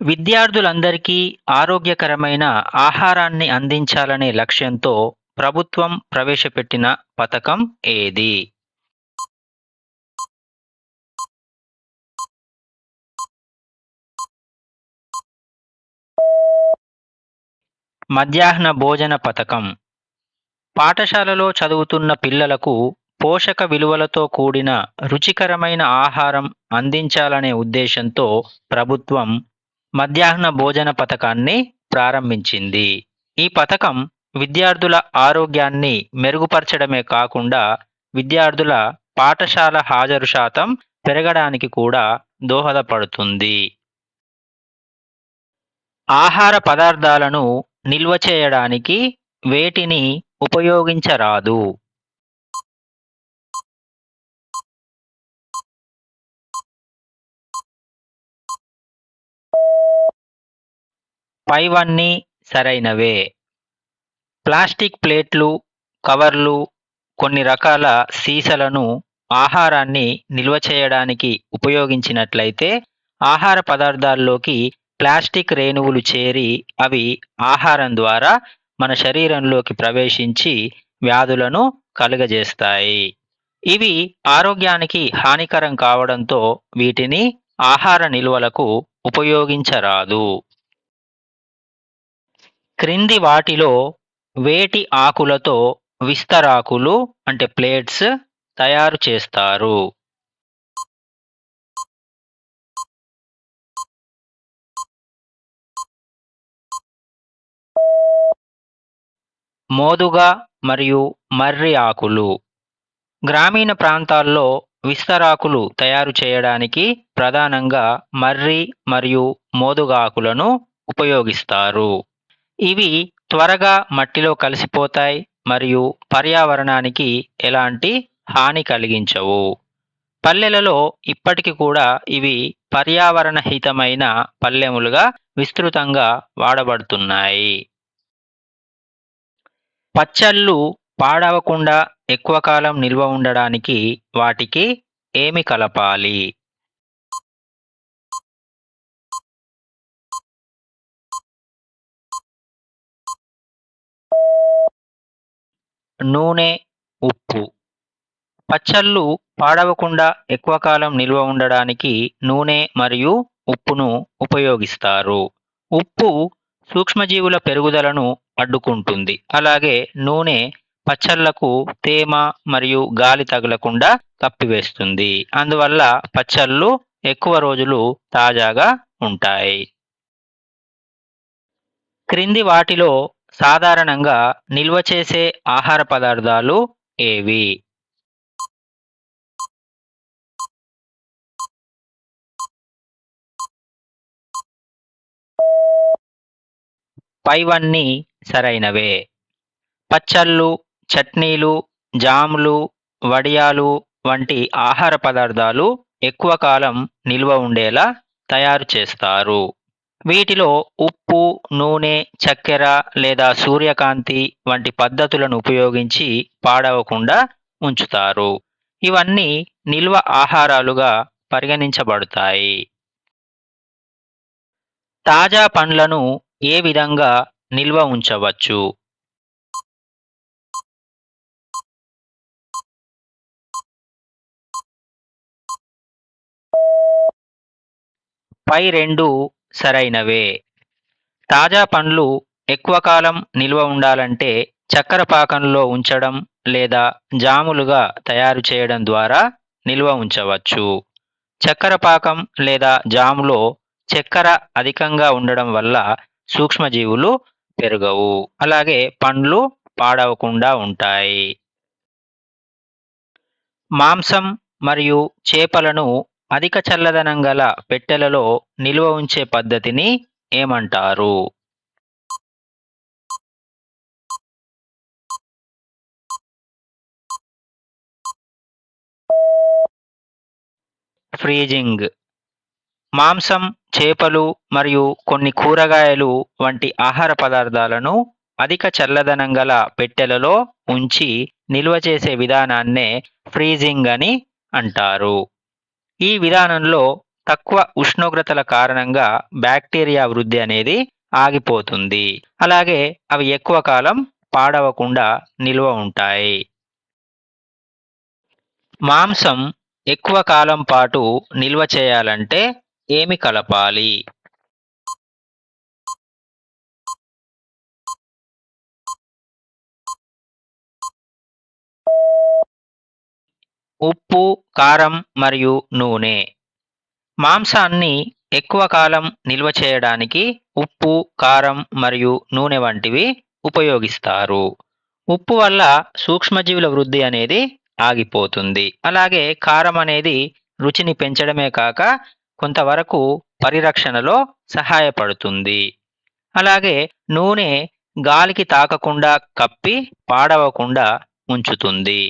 విద్యార్థులందరికీ ఆరోగ్యకరమైన ఆహారాన్ని అందించాలనే లక్ష్యంతో ప్రభుత్వం ప్రవేశపెట్టిన పథకం ఏది? మధ్యాహ్న భోజన పథకం. పాఠశాలలో చదువుతున్న పిల్లలకు పోషక విలువలతో కూడిన రుచికరమైన ఆహారం అందించాలనే ఉద్దేశంతో ప్రభుత్వం మధ్యాహ్న భోజన పథకాన్ని ప్రారంభించింది. ఈ పథకం విద్యార్థుల ఆరోగ్యాన్ని మెరుగుపరచడమే కాకుండా విద్యార్థుల పాఠశాల హాజరు శాతం పెరగడానికి కూడా దోహదపడుతుంది. ఆహార పదార్థాలను నిల్వ చేయడానికి వేటిని ఉపయోగించరాదు. పైవన్నీ సరైనవే. ప్లాస్టిక్ ప్లేట్లు కవర్లు కొన్ని రకాల సీసలను ఆహారాన్ని నిల్వ చేయడానికి ఉపయోగించినట్లయితే ఆహార పదార్థాల్లోకి ప్లాస్టిక్ రేణువులు చేరి అవి ఆహారం ద్వారా మన శరీరంలోకి ప్రవేశించి వ్యాధులను కలుగజేస్తాయి. ఇవి ఆరోగ్యానికి హానికరం కావడంతో వీటిని ఆహార నిల్వలకు ఉపయోగించరాదు. క్రింది వాటిలో వేటి ఆకులతో విస్తరాకులు అంటే ప్లేట్స్ తయారు చేస్తారు. మోదుగా మరియు మర్రి ఆకులు. గ్రామీణ ప్రాంతాల్లో విస్తరాకులు తయారు చేయడానికి ప్రధానంగా మర్రి మరియు మోదుగాకులను ఉపయోగిస్తారు. ఇవి త్వరగా మట్టిలో కలిసిపోతాయి మరియు పర్యావరణానికి ఎలాంటి హాని కలిగించవు. పల్లెలలో ఇప్పటికి కూడా ఇవి పర్యావరణ హితమైన పల్లెములుగా విస్తృతంగా వాడబడుతున్నాయి. పచ్చళ్ళు పాడవకుండా ఎక్కువ కాలం నిల్వ ఉండడానికి వాటికి ఏమి కలపాలి? నూనె ఉప్పు. పచ్చళ్ళు పాడవకుండా ఎక్కువ కాలం నిల్వ ఉండడానికి నూనె మరియు ఉప్పును ఉపయోగిస్తారు. ఉప్పు సూక్ష్మజీవుల పెరుగుదలను అడ్డుకుంటుంది. అలాగే నూనె పచ్చళ్ళకు తేమ మరియు గాలి తగలకుండా కప్పివేస్తుంది. అందువల్ల పచ్చళ్ళు ఎక్కువ రోజులు తాజాగా ఉంటాయి. క్రింది వాటిలో సాధారణంగా నిల్వ చేసే ఆహార పదార్థాలు ఏవి? పైవన్నీ సరైనవే. పచ్చళ్ళు చట్నీలు జాములు వడియాలు వంటి ఆహార పదార్థాలు ఎక్కువ కాలం నిల్వ ఉండేలా తయారు చేస్తారు. వీటిలో ఉప్పు నూనె చక్కెర లేదా సూర్యకాంతి వంటి పద్ధతులను ఉపయోగించి పాడవకుండా ఉంచుతారు. ఇవన్నీ నిల్వ ఆహారాలుగా పరిగణించబడతాయి. తాజా పండ్లను ఏ విధంగా నిల్వ ఉంచవచ్చు? పై రెండు సరైనవే. తాజా పండ్లు ఎక్కువ కాలం నిల్వ ఉండాలంటే చక్కెర పాకంలో ఉంచడం లేదా జాములుగా తయారు చేయడం ద్వారా నిల్వ ఉంచవచ్చు. చక్కెర పాకం లేదా జాములో చక్కెర అధికంగా ఉండడం వల్ల సూక్ష్మజీవులు పెరగవు. అలాగే పండ్లు పాడవకుండా ఉంటాయి. మాంసం మరియు చేపలను అధిక చల్లదనం గల పెట్టెలలో నిల్వ ఉంచే పద్ధతిని ఏమంటారు? ఫ్రీజింగ్. మాంసం చేపలు మరియు కొన్ని కూరగాయలు వంటి ఆహార పదార్థాలను అధిక చల్లదనం గల పెట్టెలలో ఉంచి నిల్వ చేసే విధానాన్నే ఫ్రీజింగ్ అని అంటారు. ఈ విధానంలో తక్కువ ఉష్ణోగ్రతల కారణంగా బ్యాక్టీరియా వృద్ధి అనేది ఆగిపోతుంది. అలాగే అవి ఎక్కువ కాలం పాడవకుండా నిల్వ ఉంటాయి. మాంసం ఎక్కువ కాలం పాటు నిల్వ చేయాలంటే ఏమి కలపాలి? ఉప్పు కారం మరియు నూనె. మాంసాన్ని ఎక్కువ కాలం నిల్వ చేయడానికి ఉప్పు కారం మరియు నూనె వంటివి ఉపయోగిస్తారు. ఉప్పు వల్ల సూక్ష్మజీవుల వృద్ధి అనేది ఆగిపోతుంది. అలాగే కారం అనేది రుచిని పెంచడమే కాక కొంతవరకు పరిరక్షణలో సహాయపడుతుంది. అలాగే నూనె గాలికి తాకకుండా కప్పి పాడవకుండా ఉంచుతుంది.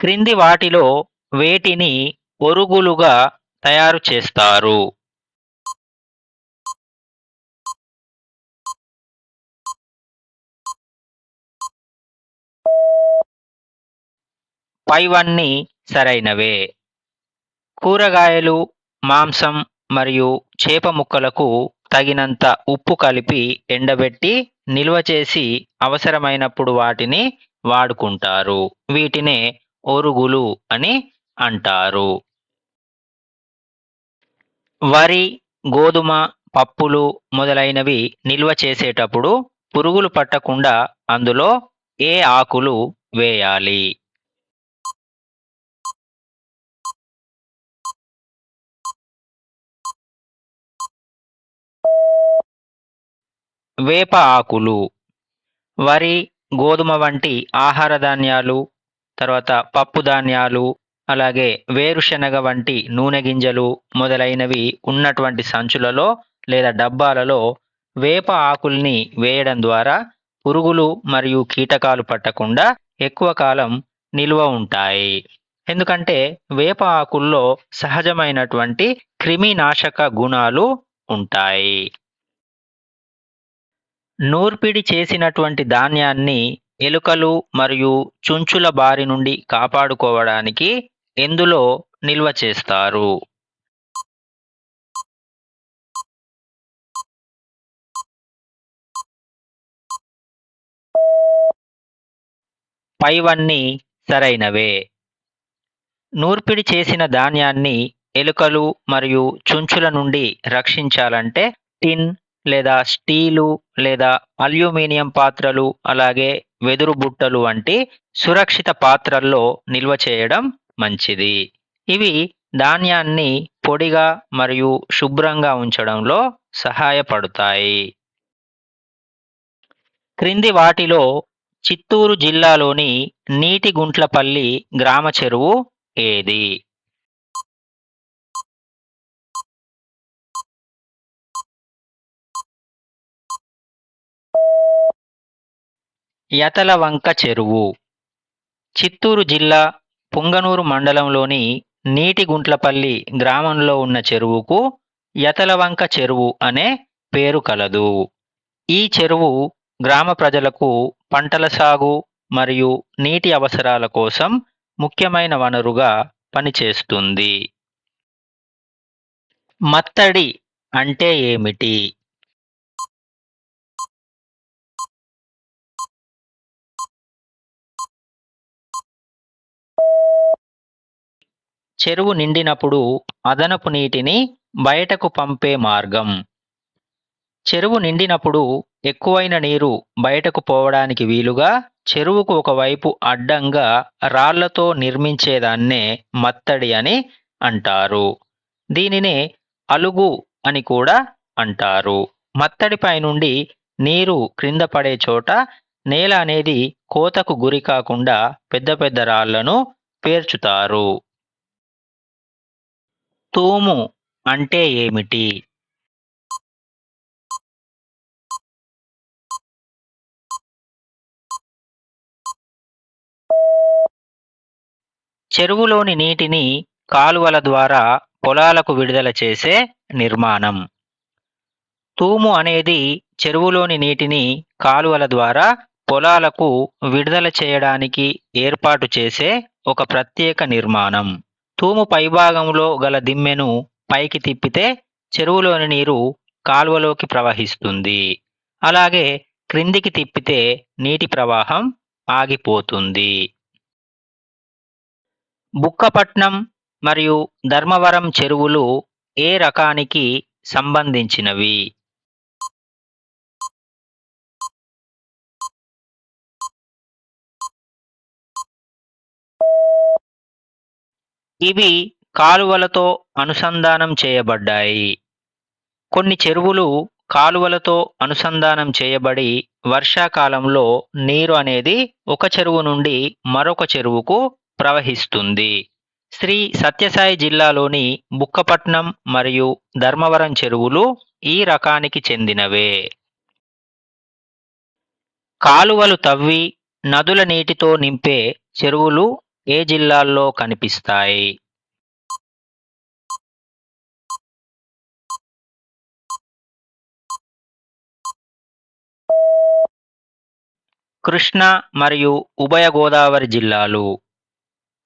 క్రింది వాటిలో వేటిని ఒరుగులుగా తయారు చేస్తారు. పైవన్నీ సరైనవే. కూరగాయలు మాంసం మరియు చేప ముక్కలకు తగినంత ఉప్పు కలిపి ఎండబెట్టి నిల్వ చేసి అవసరమైనప్పుడు వాటిని వాడుకుంటారు. వీటినే ఒరుగులు అని అంటారు. వరి గోధుమ పప్పులు మొదలైనవి నిల్వ చేసేటప్పుడు పురుగులు పట్టకుండా అందులో ఏ ఆకులు వేయాలి? వేప ఆకులు. వరి గోధుమ వంటి ఆహార ధాన్యాలు తర్వాత పప్పు ధాన్యాలు అలాగే వేరుశనగ వంటి నూనె గింజలు మొదలైనవి ఉన్నటువంటి సంచులలో లేదా డబ్బాలలో వేప ఆకుల్ని వేయడం ద్వారా పురుగులు మరియు కీటకాలు పట్టకుండా ఎక్కువ కాలం నిల్వ ఉంటాయి. ఎందుకంటే వేప ఆకుల్లో సహజమైనటువంటి క్రిమినాశక గుణాలు ఉంటాయి. నూర్పిడి చేసినటువంటి ధాన్యాన్ని ఎలుకలు మరియు చుంచుల బారి నుండి కాపాడుకోవడానికి ఎందులో నిల్వ చేస్తారు? పైవన్నీ సరైనవే. నూర్పిడి చేసిన ధాన్యాన్ని ఎలుకలు మరియు చుంచుల నుండి రక్షించాలంటే టిన్ లేదా స్టీలు లేదా అల్యూమినియం పాత్రలు అలాగే వెదురు బుట్టలు వంటి సురక్షిత పాత్రల్లో నిల్వ చేయడం మంచిది. ఇవి ధాన్యాన్ని పొడిగా మరియు శుభ్రంగా ఉంచడంలో సహాయపడతాయి. క్రింది వాటిలో చిత్తూరు జిల్లాలోని నీటిగుంట్లపల్లి గ్రామ చెరువు ఏది? యతలవంక చెరువు. చిత్తూరు జిల్లా పుంగనూరు మండలంలోని నీటిగుంట్లపల్లి గ్రామంలో ఉన్న చెరువుకు యతలవంక చెరువు అనే పేరు కలదు. ఈ చెరువు గ్రామ ప్రజలకు పంటల సాగు మరియు నీటి అవసరాల కోసం ముఖ్యమైన వనరుగా పనిచేస్తుంది. మత్తడి అంటే ఏమిటి? చెరువు నిండినప్పుడు అదనపు నీటిని బయటకు పంపే మార్గం. చెరువు నిండినప్పుడు ఎక్కువైన నీరు బయటకు పోవడానికి వీలుగా చెరువుకు ఒకవైపు అడ్డంగా రాళ్ళతో నిర్మించేదాన్నే మత్తడి అని అంటారు. దీనినే అలుగు అని కూడా అంటారు. మత్తడిపై నుండి నీరు క్రింద పడే చోట నేల అనేది కోతకు గురి కాకుండా పెద్ద పెద్ద రాళ్ళను పేర్చుతారు. తూము అంటే ఏమిటి? చెరువులోని నీటిని కాలువల ద్వారా పొలాలకు విడుదల చేసే నిర్మాణం. తూము అనేది చెరువులోని నీటిని కాలువల ద్వారా పొలాలకు విడుదల చేయడానికి ఏర్పాటు చేసే ఒక ప్రత్యేక నిర్మాణం. తూము పైభాగంలో గల దిమ్మెను పైకి తిప్పితే చెరువులోని నీరు కాలువలోకి ప్రవహిస్తుంది. అలాగే క్రిందికి తిప్పితే నీటి ప్రవాహం ఆగిపోతుంది. బుక్కపట్నం మరియు ధర్మవరం చెరువులు ఏ రకానికి సంబంధించినవి? ఇవి కాలువలతో అనుసంధానం చేయబడ్డాయి. కొన్ని చెరువులు కాలువలతో అనుసంధానం చేయబడి వర్షాకాలంలో నీరు అనేది ఒక చెరువు నుండి మరొక చెరువుకు ప్రవహిస్తుంది. శ్రీ సత్యసాయి జిల్లాలోని బుక్కపట్నం మరియు ధర్మవరం చెరువులు ఈ రకానికి చెందినవే. కాలువలు తవ్వి నదుల నీటితో నింపే చెరువులు ఏ జిల్లాల్లో కనిపిస్తాయి? కృష్ణా మరియు ఉభయ గోదావరి జిల్లాలు.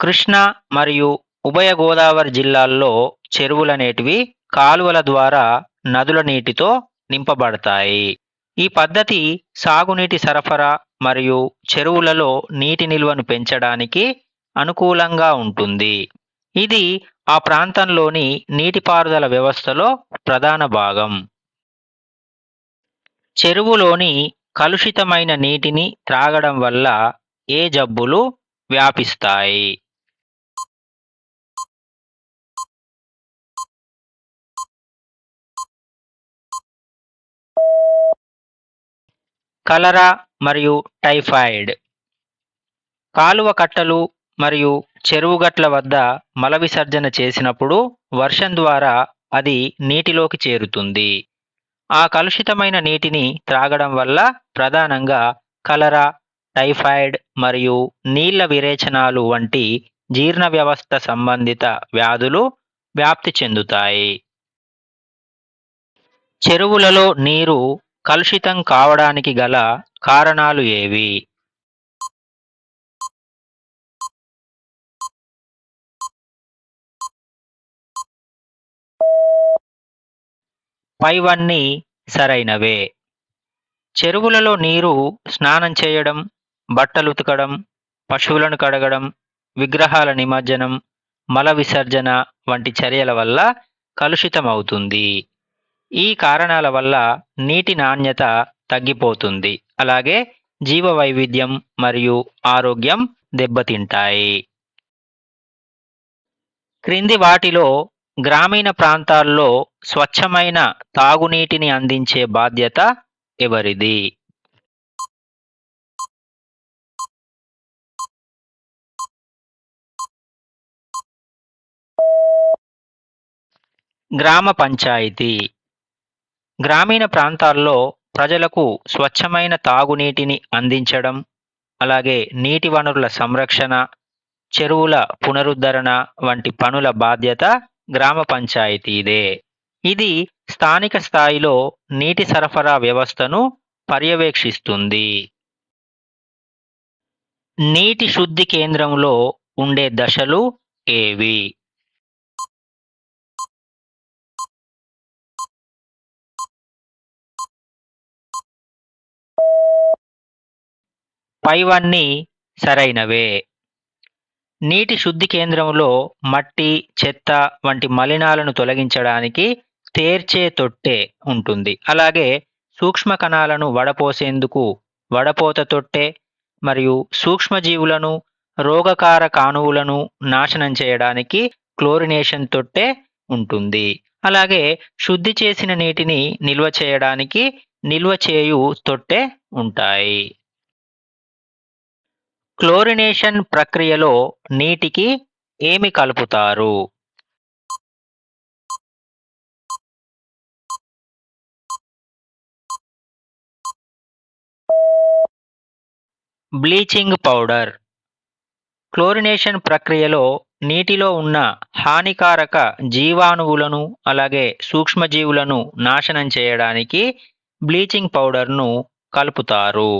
కృష్ణా మరియు ఉభయ గోదావరి జిల్లాల్లో చెరువులనేటివి కాలువల ద్వారా నదుల నీటితో నింపబడతాయి. ఈ పద్ధతి సాగునీటి సరఫరా మరియు చెరువులలో నీటి నిల్వను పెంచడానికి అనుకూలంగా ఉంటుంది. ఇది ఆ ప్రాంతంలోని నీటిపారుదల వ్యవస్థలో ప్రధాన భాగం. చెరువులోని కలుషితమైన నీటిని త్రాగడం వల్ల ఏ జబ్బులు వ్యాపిస్తాయి? కలరా మరియు టైఫాయిడ్. కాలువ కట్టలు మరియు చెరువుగట్ల వద్ద మల విసర్జన చేసినప్పుడు వర్షం ద్వారా అది నీటిలోకి చేరుతుంది. ఆ కలుషితమైన నీటిని త్రాగడం వల్ల ప్రధానంగా కలరా టైఫాయిడ్ మరియు నీళ్ళ విరేచనాలు వంటి జీర్ణ వ్యవస్థ సంబంధిత వ్యాధులు వ్యాప్తి చెందుతాయి. చెరువులలో నీరు కలుషితం కావడానికి గల కారణాలు ఏవి? పైవన్నీ సరైనవే. చెరువులలో నీరు స్నానం చేయడం బట్టలు ఉతకడం పశువులను కడగడం విగ్రహాల నిమజ్జనం మల విసర్జన వంటి చర్యల వల్ల కలుషితమవుతుంది. ఈ కారణాల వల్ల నీటి నాణ్యత తగ్గిపోతుంది. అలాగే జీవవైవిధ్యం మరియు ఆరోగ్యం దెబ్బతింటాయి. క్రింది వాటిలో గ్రామీణ ప్రాంతాల్లో స్వచ్ఛమైన తాగునీటిని అందించే బాధ్యత ఎవరిది? గ్రామ పంచాయతీ. గ్రామీణ ప్రాంతాల్లో ప్రజలకు స్వచ్ఛమైన తాగునీటిని అందించడం అలాగే నీటి వనరుల సంరక్షణ చెరువుల పునరుద్ధరణ వంటి పనుల బాధ్యత గ్రామ పంచాయతీదే. ఇది స్థానిక స్థాయిలో నీటి సరఫరా వ్యవస్థను పర్యవేక్షిస్తుంది. నీటి శుద్ధి కేంద్రంలో ఉండే దశలు ఏవి? పైవన్నీ సరైనవే. నీటి శుద్ధి కేంద్రంలో మట్టి చెత్త వంటి మలినాలను తొలగించడానికి తేర్చే తొట్టె ఉంటుంది. అలాగే సూక్ష్మ కణాలను వడపోసేందుకు వడపోత తొట్టె మరియు సూక్ష్మజీవులను రోగకారక అణువులను నాశనం చేయడానికి క్లోరినేషన్ తొట్టె ఉంటుంది. అలాగే శుద్ధి చేసిన నీటిని నిల్వ చేయడానికి నిల్వ చేయు తొట్టె ఉంటాయి. క్లోరినేషన్ ప్రక్రియలో నీటికి ఏమి కలుపుతారు? Bleaching powder. క్లోరినేషన్ ప్రక్రియలో నీటిలో ఉన్న హానికారక జీవాణువులను అలాగే సూక్ష్మజీవులను నాశనం చేయడానికి బ్లీచింగ్ పౌడర్ను కలుపుతారు.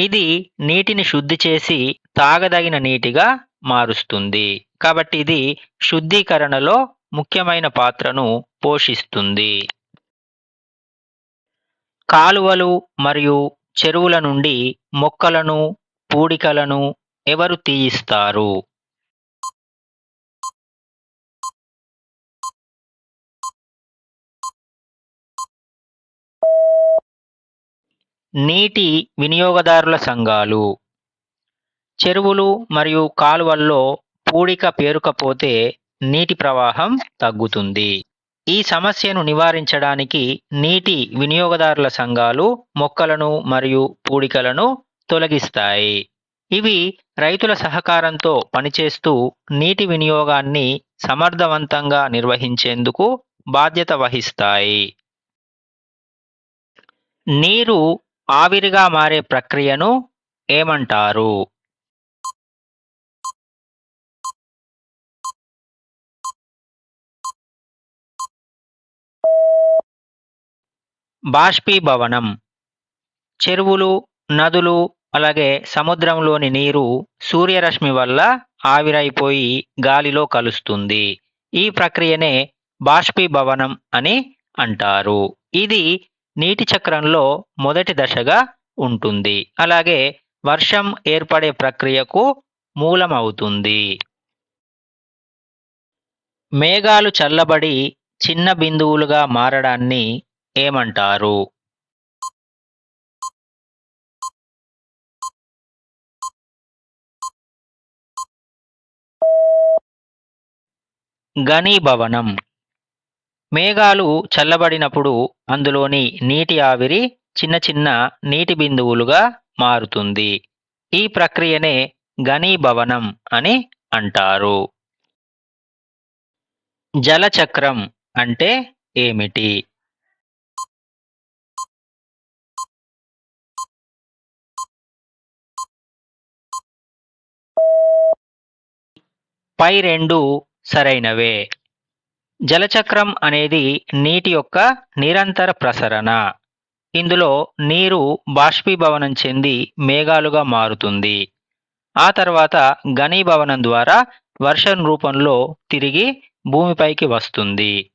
ఇది నీటిని శుద్ధి చేసి తాగదగిన నీటిగా మారుస్తుంది. కాబట్టి ఇది శుద్ధీకరణలో ముఖ్యమైన పాత్రను పోషిస్తుంది. కాలువలు మరియు చెరువుల నుండి మొక్కలను పూడికలను ఎవరు తీయిస్తారు? నీటి వినియోగదారుల సంఘాలు. చెరువులు మరియు కాలువల్లో పూడిక పేరుకపోతే నీటి ప్రవాహం తగ్గుతుంది. ఈ సమస్యను నివారించడానికి నీటి వినియోగదారుల సంఘాలు మొక్కలను మరియు పూడికలను తొలగిస్తాయి. ఇవి రైతుల సహకారంతో పనిచేస్తూ నీటి వినియోగాన్ని సమర్థవంతంగా నిర్వహించేందుకు బాధ్యత వహిస్తాయి. నీరు ఆవిరిగా మారే ప్రక్రియను ఏమంటారు? బాష్పీభవనం. చెరువులు నదులు అలాగే సముద్రంలోని నీరు సూర్యరశ్మి వల్ల ఆవిరైపోయి గాలిలో కలుస్తుంది. ఈ ప్రక్రియనే బాష్పీభవనం అని అంటారు. ఇది నీటి చక్రంలో మొదటి దశగా ఉంటుంది. అలాగే వర్షం ఏర్పడే ప్రక్రియకు మూలమవుతుంది. మేఘాలు చల్లబడి చిన్న బిందువులుగా మారడాన్ని ఏమంటారు? ఘనీభవనం మేఘాలు చల్లబడినప్పుడు అందులోని నీటి ఆవిరి చిన్న చిన్న నీటి బిందువులుగా మారుతుంది. ఈ ప్రక్రియనే ఘనీభవనం అని అంటారు. జలచక్రం అంటే ఏమిటి? పై రెండు సరైనవే. జలచక్రం అనేది నీటి యొక్క నిరంతర ప్రసరణ. ఇందులో నీరు బాష్పీభవనం చెంది మేఘాలుగా మారుతుంది. ఆ తర్వాత ఘనీభవనం ద్వారా వర్షం రూపంలో తిరిగి భూమిపైకి వస్తుంది.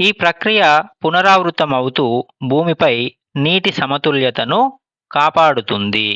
ఈ ప్రక్రియ పునరావృతం అవుతూ భూమిపై నీటి సమతుల్యతను కాపాడుతుంది.